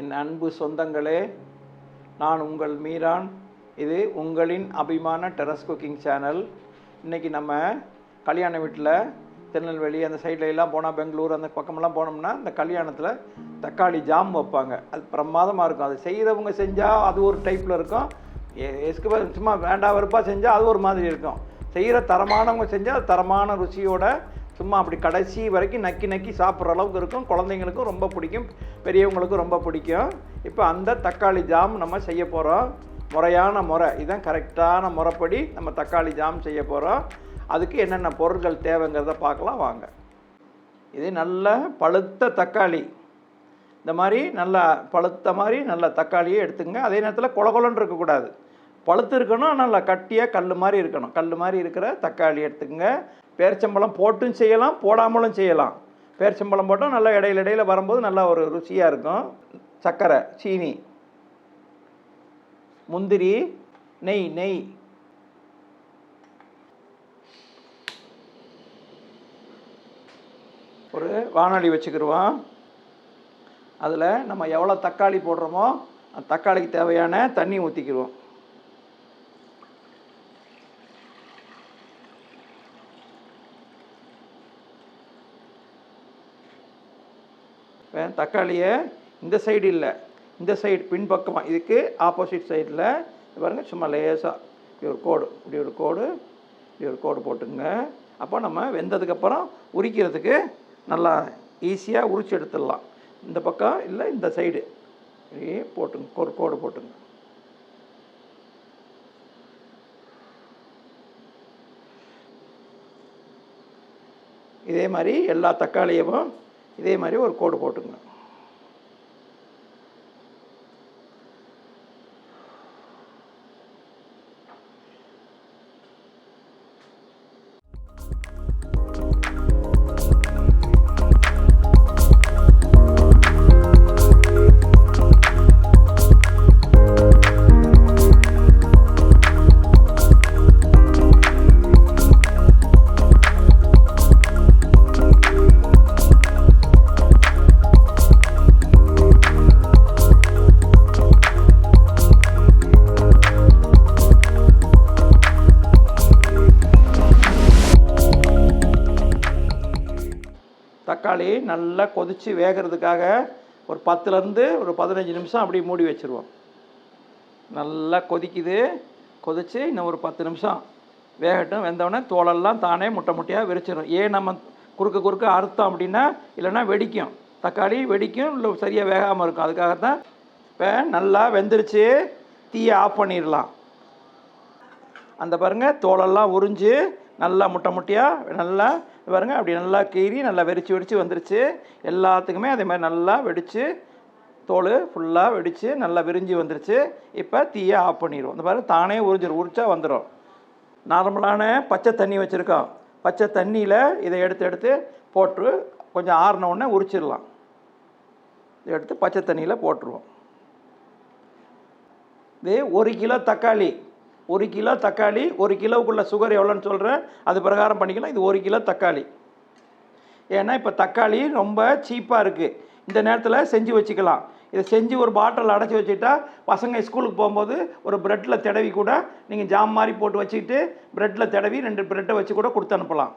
என் அன்பு சொந்தங்களே நான் உங்கள் மீரான். இது உங்களின் அபிமான டெரஸ் குக்கிங் சேனல். இன்றைக்கி நம்ம கல்யாண வீட்டில் திருநெல்வேலி அந்த சைடுல எல்லாம் போனால் பெங்களூர் அந்த பக்கமெல்லாம் போனோம்னா இந்த கல்யாணத்தில் தக்காளி ஜாம் வைப்பாங்க. அது பிரமாதமாக இருக்கும். அது செய்கிறவங்க செஞ்சால் அது ஒரு டைப்பில் இருக்கும். எஸ்கு சும்மா வேண்டாம் வெறுப்பாக செஞ்சால் அது ஒரு மாதிரி இருக்கும். செய்கிற தரமானவங்க செஞ்சால் அது தரமான ருசியோட சும்மா அப்படி கடைசி வரைக்கும் நக்கி நக்கி சாப்பிட்ற அளவுக்கு இருக்கும். குழந்தைங்களுக்கும் ரொம்ப பிடிக்கும். பெரியவங்களுக்கும் ரொம்ப பிடிக்கும். இப்போ அந்த தக்காளி ஜாம் நம்ம செய்ய போகிறோம் முறையான முறை. இதுதான் கரெக்டான முறைப்படி நம்ம தக்காளி ஜாம் செய்ய போகிறோம் அதுக்கு என்னென்ன பொருட்கள் தேவைங்கிறத பார்க்கலாம் வாங்க. இது நல்ல பழுத்த தக்காளி. இந்த மாதிரி நல்லா பழுத்த மாதிரி நல்ல தக்காளியே எடுத்துங்க அதே நேரத்தில் குளகுலன்னு இருக்கக்கூடாது. பழுத்து இருக்கணும் நல்லா கட்டியாக கல் மாதிரி இருக்கணும். கல் மாதிரி இருக்கிற தக்காளி எடுத்துக்கங்க. பேரிச்சம்பழம் போட்டும் செய்யலாம் போடாமலும் செய்யலாம். பேரிச்சம்பழம் போட்டால் நல்லா இடையில இடையில வரும்போது நல்லா ஒரு ருசியாக இருக்கும். சர்க்கரை சீனி முந்திரி நெய் நெய். ஒரு வானொலி வச்சுக்கிடுவோம் அதில் நம்ம எவ்வளோ தக்காளி போடுறோமோ அந்த தக்காளிக்கு தேவையான தண்ணி ஊற்றிக்கிடுவோம் தக்காளியை இந்த சைடு இல்லை. இந்த சைடு பின்பக்கமாக இதுக்கு ஆப்போசிட் சைடில் பாருங்க சும்மா லேசாக இப்படி ஒரு கோடு இப்படி ஒரு கோடு இப்படி ஒரு கோடு போட்டுங்க. அப்போ நம்ம வெந்ததுக்கப்புறம் உரிக்கிறதுக்கு நல்லா ஈஸியாக உரிச்சு எடுத்துடலாம். இந்த பக்கம் இல்லை இந்த சைடு இப்படி போட்டுங்க ஒரு கோடு போட்டுங்க. இதே மாதிரி எல்லா தக்காளியவும் இதே மாதிரி ஒரு கோடு போட்டுங்க தக்காளி நல்லா கொதித்து வேகிறதுக்காக ஒரு பத்துலேருந்து ஒரு பதினஞ்சு நிமிஷம் அப்படியே மூடி வச்சுருவோம். நல்லா கொதிக்குது. கொதித்து இன்னும் ஒரு பத்து நிமிஷம் வேகட்டும். வெந்தவொடனே தோலெல்லாம் தானே முட்டை முட்டையாக விரிச்சிடும் ஏன் நம்ம குறுக்க குறுக்க அறுத்தோம் அப்படின்னா இல்லைன்னா வெடிக்கும். தக்காளி வெடிக்கும் இல்லை சரியாக வேகாமல் இருக்கும். அதுக்காக தான் இப்போ நல்லா வெந்துருச்சு. தீயை ஆஃப் பண்ணிடலாம். அந்த பாருங்கள் தோலெல்லாம் உறிஞ்சு நல்லா முட்டை முட்டையாக நல்லா பாருங்கள் அப்படி நல்லா கீறி நல்லா வெடிச்சு வெடிச்சு வந்துருச்சு. எல்லாத்துக்குமே அதே மாதிரி நல்லா வெடிச்சு தோல் ஃபுல்லாக வெடிச்சு நல்லா விரிஞ்சு வந்துருச்சு. இப்போ தீயை ஆஃப் பண்ணிடுவோம் இந்த மாதிரி தானே உறிஞ்சிடும் உரிச்சா வந்துடும் நார்மலான பச்சை தண்ணி வச்சுருக்கோம். பச்சை தண்ணியில் இதை எடுத்து எடுத்து போட்டு கொஞ்சம் ஆறின உடனே உரிச்சிடலாம் இதை எடுத்து பச்சை தண்ணியில் போட்டுருவோம். இது ஒரு கிலோ தக்காளி. ஒரு கிலோ தக்காளி ஒரு கிலோவுக்குள்ள சுகர் எவ்வளோன்னு சொல்கிறேன் அது பிரகாரம் பண்ணிக்கலாம். இது ஒரு கிலோ தக்காளி. ஏன்னா இப்போ தக்காளி ரொம்ப சீப்பாக இருக்குது இந்த நேரத்தில் செஞ்சு வச்சுக்கலாம். இதை செஞ்சு ஒரு பாட்டில் அடைச்சி வச்சுட்டா பசங்க ஸ்கூலுக்கு போகும்போது ஒரு ப்ரெட்டில் தடவி கூட நீங்கள் ஜாம் மாதிரி போட்டு வச்சுக்கிட்டு ப்ரெட்டில் தடவி ரெண்டு ப்ரெட்டை வச்சு கூட கொடுத்து அனுப்பலாம்.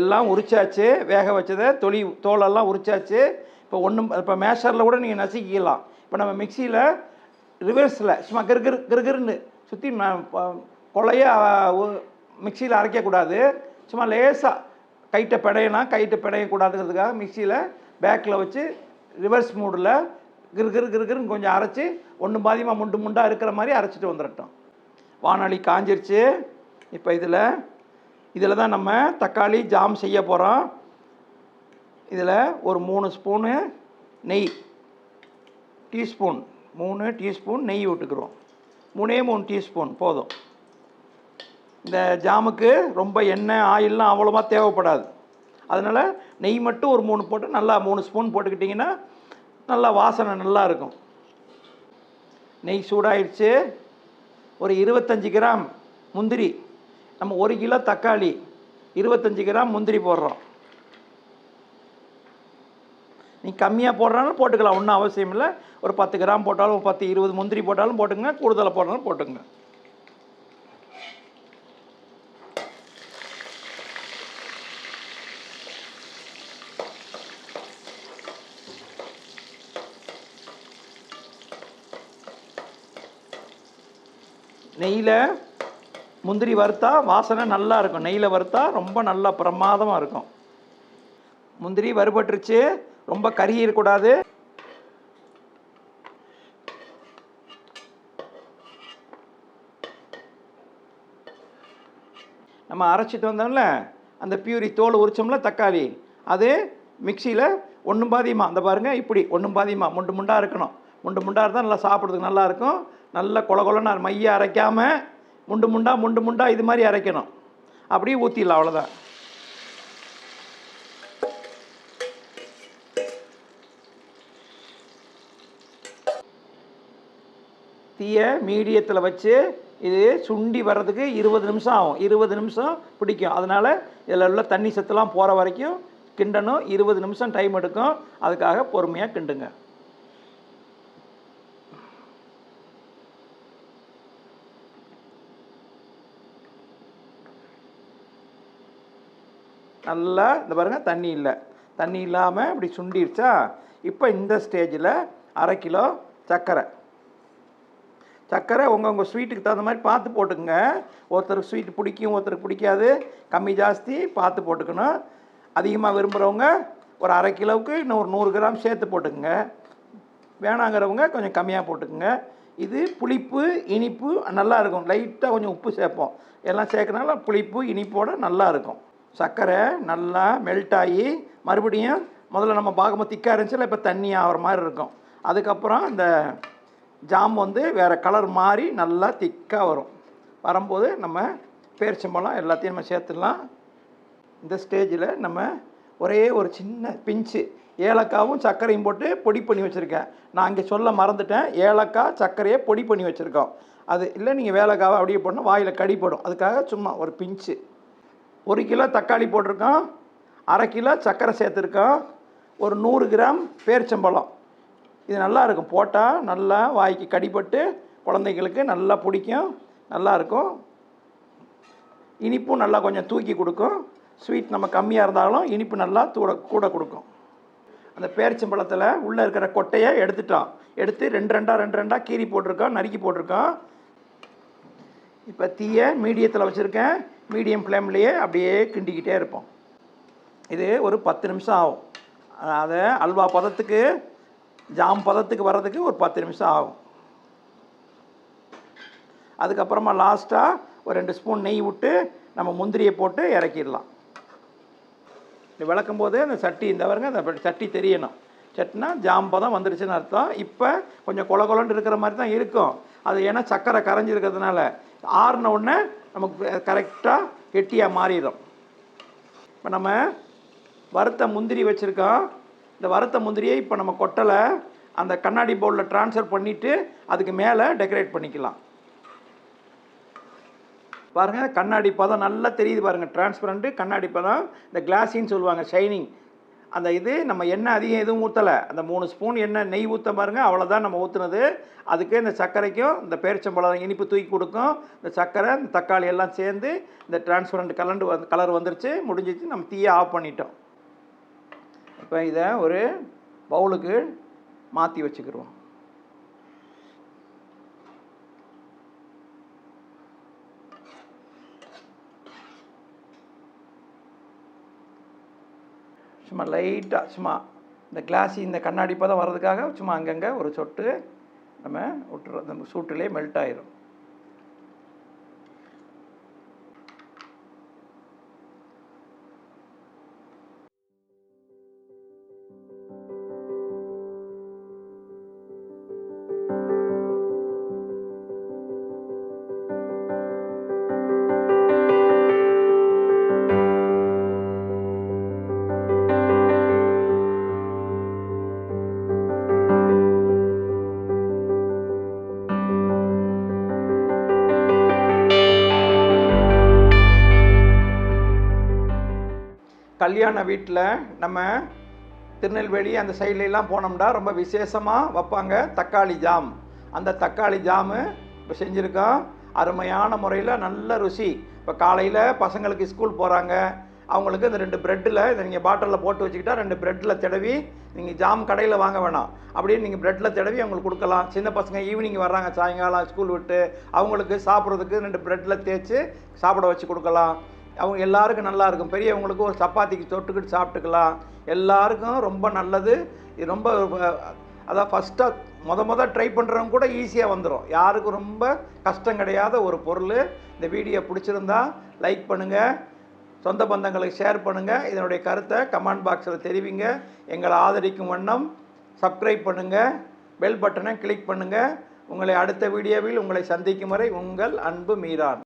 எல்லாம் உரிச்சாச்சு வேக வச்சதை தொளி தோலெல்லாம் உரிச்சாச்சு. இப்போ ஒன்றும் இப்போ மேஷரில் கூட நீங்கள் நசுக்கிக்கலாம். இப்போ நம்ம மிக்சியில் ரிவர்ஸில் சும்மா கிருகிரு கிருகிருன்னு சுற்றி கொலையாக மிக்சியில் அரைக்கக்கூடாது. சும்மா லேசாக கைட்டை பிடையலாம் கைட்டை பிடையக்கூடாதுங்கிறதுக்காக மிக்சியில் பேக்கில் வச்சு ரிவர்ஸ் மூடில் கிரு கிரு கிருகிருன்னு கொஞ்சம் அரைச்சி ஒன்று பாதியமாக முண்டு முண்டாக இருக்கிற மாதிரி அரைச்சிட்டு வந்துடட்டும் வானொலி காஞ்சிருச்சு. இப்போ இதில் இதில் தான் நம்ம தக்காளி ஜாம் செய்ய போகிறோம். இதில் ஒரு மூணு ஸ்பூனு நெய் டீஸ்பூன் மூணு டீஸ்பூன் நெய் விட்டுக்கிறோம். மூணே மூணு டீஸ்பூன் போதும். இந்த ஜாமுக்கு ரொம்ப எண்ணெய் ஆயில்லாம் அவ்வளோவா தேவைப்படாது. அதனால் நெய் மட்டும் ஒரு மூணு போட்டு நல்லா மூணு ஸ்பூன் போட்டுக்கிட்டிங்கன்னா நல்லா வாசனை நல்லா இருக்கும். நெய் சூடாயிடுச்சு ஒரு இருபத்தஞ்சி கிராம் முந்திரி நம்ம ஒரு கிலோ தக்காளி இருபத்தஞ்சி கிராம் முந்திரி போடுறோம். நீ கம்மியாக போடுறாலும் போட்டுக்கலாம் ஒன்றும் அவசியம் இல்லை. ஒரு பத்து கிராம் போட்டாலும் பத்து இருபது முந்திரி போட்டாலும் போட்டுங்க கூடுதலாக போடுறாலும் போட்டுங்க நெய்யில் முந்திரி வறுத்தா வாசனை நல்லா இருக்கும். நெய்யில் வறுத்தா ரொம்ப நல்லா பிரமாதமாக இருக்கும். முந்திரி வறுபட்டுருச்சு. ரொம்ப கருகிடக்கூடாது நம்ம அரைச்சிட்டு வந்தோம்ல அந்த பியூரி தோல் உரிச்சோம்ல தக்காளி அது மிக்சியில் ஒன்றும் பாதியமா? அந்த பாருங்கள் இப்படி ஒன்றும் பாதியமா? முண்டு முண்டாக இருக்கணும். முண்டு முண்டாக இருந்தால் நல்லா சாப்பிட்றதுக்கு நல்லாயிருக்கும் நல்லா கொல கொலன்னு மைய அரைக்காமல் முண்டு முண்டா முண்டு முண்டா இது மாதிரி அரைக்கணும். அப்படியே ஊற்றிடலாம் அவ்வளோதான் தீயை மீடியத்தில் வச்சு இது சுண்டி வர்றதுக்கு இருபது நிமிஷம் ஆகும். இருபது நிமிஷம் பிடிக்கும். அதனால் இதில் உள்ள தண்ணி சத்துலாம் போகிற வரைக்கும் கிண்டணும். இருபது நிமிஷம் டைம் எடுக்கும். அதுக்காக பொறுமையாக கிண்டுங்க. நல்லா இந்த பாருங்கள் தண்ணி இல்லை. தண்ணி இல்லாமல் இப்படி சுண்டிருச்சா? இப்போ இந்த ஸ்டேஜில் அரை கிலோ சர்க்கரை சர்க்கரை உங்கள் உங்கள் ஸ்வீட்டுக்கு தகுந்த மாதிரி பார்த்து போட்டுக்கோங்க. ஒருத்தருக்கு ஸ்வீட் பிடிக்கும் ஒருத்தருக்கு பிடிக்காது. கம்மி ஜாஸ்தி பார்த்து போட்டுக்கணும். அதிகமாக விரும்புகிறவங்க ஒரு அரை கிலோவுக்கு இன்னும் ஒரு நூறு கிராம் சேர்த்து போட்டுக்கோங்க. வேணாங்கிறவங்க கொஞ்சம் கம்மியாக போட்டுக்கோங்க. இது புளிப்பு இனிப்பு நல்லாயிருக்கும் லைட்டாக கொஞ்சம் உப்பு சேர்ப்போம். எல்லாம் சேர்க்கறனால புளிப்பு இனிப்போடு நல்லா இருக்கும். சர்க்கரை நல்லா மெல்ட் ஆகி மறுபடியும் முதல்ல நம்ம பார்க்கும்போது திக்காக இருந்துச்சுல இப்போ தண்ணி ஆகிற மாதிரி இருக்கும். அதுக்கப்புறம் இந்த ஜாம் வந்து வேறு கலர் மாறி நல்லா திக்காக வரும். வரும்போது நம்ம பேரிச்சம்பழம் எல்லாத்தையும் நம்ம சேர்த்துடலாம். இந்த ஸ்டேஜில் நம்ம ஒரே ஒரு சின்ன பிஞ்சு ஏலக்காவும் சர்க்கரையும் போட்டு பொடி பண்ணி வச்சுருக்கேன். நான் இங்கே சொல்ல மறந்துட்டேன். ஏலக்காய் சர்க்கரையை பொடி பண்ணி வச்சுருக்கோம். அது இல்லை நீங்கள் வேலைக்காவை அப்படியே போடணும் வாயில் கடிப்படும் அதுக்காக சும்மா ஒரு பிஞ்சு ஒரு கிலோ தக்காளி போட்டிருக்கோம் அரை கிலோ சர்க்கரை சேர்த்துருக்கோம் ஒரு நூறு கிராம் பேரிச்சம்பழம். இது நல்லா இருக்கும். போட்டால் நல்லா வாய்க்கு கடிப்பட்டு குழந்தைங்களுக்கு நல்லா பிடிக்கும் நல்லா இருக்கும். இனிப்பும் நல்லா கொஞ்சம் தூக்கி கொடுக்கும். ஸ்வீட் நம்ம கம்மியாக இருந்தாலும் இனிப்பு நல்லா தூட கூட கொடுக்கும். அந்த பேரிச்சம்பழத்தில் உள்ளே இருக்கிற கொட்டையை எடுத்துட்டோம். எடுத்து ரெண்டு ரெண்டாக ரெண்டு ரெண்டாக கீறி போட்டிருக்கோம் நறுக்கி போட்டிருக்கோம். இப்போ தீயை மீடியத்தில் வச்சுருக்கேன். மீடியம் ஃப்ளேம்லேயே அப்படியே கிண்டிக்கிட்டே இருப்போம். இது ஒரு பத்து நிமிஷம் ஆகும். அதை அல்வா பதத்துக்கு ஜாம் பதத்துக்கு வர்றதுக்கு ஒரு பத்து நிமிஷம் ஆகும். அதுக்கப்புறமா லாஸ்ட்டாக ஒரு ரெண்டு ஸ்பூன் நெய் விட்டு நம்ம முந்திரியை போட்டு இறக்கிடலாம். இது விளக்கும் போது அந்த சட்டி இந்த வருங்க அந்த சட்டி தெரியணும். சட்டினா ஜாம்பதம் வந்துடுச்சுன்னு அர்த்தம். இப்போ கொஞ்சம் கொல கொலன்னு இருக்கிற மாதிரி தான் இருக்கும். அது ஏன்னா சக்கரை கரைஞ்சிருக்கிறதுனால. ஆறுன உடனே நமக்கு கரெக்டாக கெட்டியாக மாறிடும். இப்போ நம்ம வறுத்த முந்திரி வச்சுருக்கோம். இந்த வறுத்த முந்திரியை இப்போ நம்ம கொட்டலை அந்த கண்ணாடி பவுலில் ட்ரான்ஸ்ஃபர் பண்ணிவிட்டு அதுக்கு மேலே டெக்கரேட் பண்ணிக்கலாம். பாருங்கள் கண்ணாடி பதம் நல்லா தெரியுது பாருங்கள் டிரான்ஸ்பரண்ட்டு கண்ணாடி பதம் இந்த கிளாஸின்னு சொல்லுவாங்க ஷைனிங் அந்த இது நம்ம எண்ணெய் அதிகம் எதுவும் ஊற்றலை அந்த மூணு ஸ்பூன் எண்ணெய் நெய் ஊற்ற பாருங்கள் அவ்வளோதான் நம்ம ஊற்றுனது அதுக்கு இந்த சர்க்கரைக்கும் இந்த பேரிச்சம்பழம் இனிப்பு தூக்கி கொடுக்கும். இந்த சர்க்கரை இந்த தக்காளி எல்லாம் சேர்ந்து இந்த டிரான்ஸ்பரண்ட் கலண்டு வந்து கலர் வந்துருச்சு முடிஞ்சிச்சு. நம்ம தீயை ஆஃப் பண்ணிட்டோம். இப்போ இதை ஒரு பவுலுக்கு மாற்றி வச்சுக்கிடுவோம் சும்மா லைட்டாக சும்மா இந்த கிளாஸி இந்த கண்ணாடி பதம் வர்றதுக்காக சும்மா அங்கங்கே ஒரு சொட்டு நம்ம விட்டுறோம் நம்ம சூட்டிலே மெல்ட் ஆயிரும். கல்யாண வீட்டில் நம்ம திருநெல்வேலி அந்த சைட்லலாம் போனோம்னா ரொம்ப விசேஷமாக வைப்பாங்க தக்காளி ஜாம். அந்த தக்காளி ஜாமு இப்போ செஞ்சுருக்கோம். அருமையான முறையில் நல்ல ருசி. இப்போ காலையில் பசங்களுக்கு ஸ்கூல் போகிறாங்க அவங்களுக்கு இந்த ரெண்டு ப்ரெட்டில் இதை நீங்கள் பாட்டிலில் போட்டு வச்சுக்கிட்டா ரெண்டு ப்ரெட்டில் தடவி நீங்கள் ஜாம் கடையில் வாங்க வேணாம். அப்படியே நீங்கள் ப்ரெட்டில் தடவி அவங்களுக்கு கொடுக்கலாம். சின்ன பசங்க ஈவினிங் வர்றாங்க சாயங்காலம் ஸ்கூல் விட்டு அவங்களுக்கு சாப்பிட்றதுக்கு ரெண்டு ப்ரெட்டில் தேய்ச்சி சாப்பிட வச்சு கொடுக்கலாம். அவங்க எல்லாருக்கும் நல்லா இருக்கும். பெரியவங்களுக்கு ஒரு சப்பாத்திக்கு தொட்டுக்கிட்டு சாப்பிட்டுக்கலாம். எல்லாருக்கும் ரொம்ப நல்லது. இது ரொம்ப அதான் ஃபஸ்ட்டாக மொத மொதல் ட்ரை பண்ணுறவங்க கூட ஈஸியாக வந்துடும் யாருக்கும் ரொம்ப கஷ்டம் கிடையாத ஒரு பொருள். இந்த வீடியோ பிடிச்சிருந்தா லைக் பண்ணுங்கள் சொந்த பந்தங்களுக்கு ஷேர் பண்ணுங்கள் இதனுடைய கருத்தை கமெண்ட் பாக்ஸில் தெரிவிங்க. எங்களை ஆதரிக்கும் வண்ணம் சப்ஸ்கிரைப் பண்ணுங்கள் பெல் பட்டனை கிளிக் பண்ணுங்கள் உங்களை அடுத்த வீடியோவில் உங்களை சந்திக்கும் வரை உங்கள் அன்பு மீரான்.